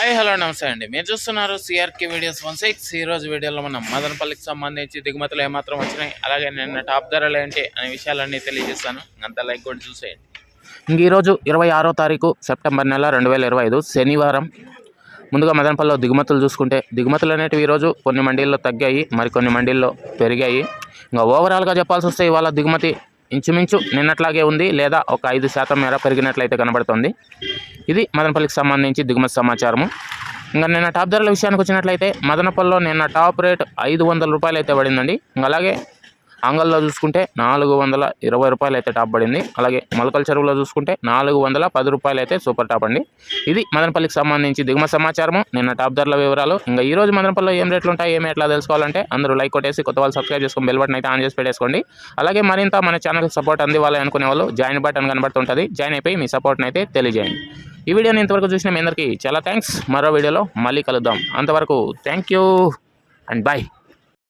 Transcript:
Hi hello నమస్తే అండి. మీరు చూస్తున్నారు సిఆర్కే వీడియోస్ వన్ సిక్స్ ఈ రోజు వీడియోలో మనం మదనపల్లికి సంబంధించి దిగుమతులు ఏమాత్రం వచ్చినాయి అలాగే నిన్న టాప్ ధరలు ఏంటి అనే విషయాలన్నీ తెలియజేస్తాను. అంత లైక్ కూడా చూసేయండి. ఇంక ఈరోజు ఇరవై ఆరో తారీఖు సెప్టెంబర్ నెల రెండు వేల ఇరవై ఐదు శనివారం. ముందుగా మదనపల్లిలో దిగుమతులు చూసుకుంటే దిగుమతులు అనేటివి ఈరోజు కొన్ని మండీల్లో తగ్గాయి మరికొన్ని మండీల్లో పెరిగాయి. ఇంకా ఓవరాల్గా చెప్పాల్సి వస్తే ఇవాళ దిగుమతి ఇంచుమించు నిన్నట్లాగే ఉంది లేదా ఒక ఐదు శాతం మేర పెరిగినట్లయితే కనబడుతుంది. ఇది మదనపల్లికి సంబంధించి దిగుమతి సమాచారము. ఇంకా నిన్న టాప్ ధరల విషయానికి వచ్చినట్లయితే మదనపల్లిలో నిన్న టాప్ రేట్ ఐదు వందల రూపాయలు అయితే పడిందండి. ఇంకా అలాగే ఆంగల్లో చూసుకుంటే నాలుగు వందల ఇరవై రూపాయలు అయితే టాప్ పడింది. అలాగే మొలకల చెరువులో చూసుకుంటే నాలుగు వందల పది రూపాయలు అయితే సూపర్ టాప్ అండి. ఇది మదనపల్లికి సంబంధించి దిగుమతి సమాచారము. నిన్న టాప్ ధరల వివరాలు. ఇంకా ఈ రోజు మదనపల్లిలో ఏం రేట్లు ఉంటాయి ఏమి ఎట్లా తెలుసుకోవాలంటే అందరూ లైక్ కొట్టేసి కొత్త వాళ్ళు సబ్స్క్రైబ్ చేసుకొని బెల్ బటన్ అయితే ఆన్ చేసి పెట్టేసుకోండి. అలాగే మరింత మన ఛానల్కి సపోర్ట్ అందివ్వాలి అనుకునే వాళ్ళు జాయిన్ బటన్ కనబడుతుంటుంది. జాయిన్ అయిపోయి మీ సపోర్ట్ని అయితే తెలియజేయండి. ఈ వీడియోని ఇంతవరకు చూసిన మీ అందరికీ చాలా థ్యాంక్స్. మరో వీడియోలో మళ్ళీ కలుద్దాం. అంతవరకు థ్యాంక్ యూ అండ్ బాయ్.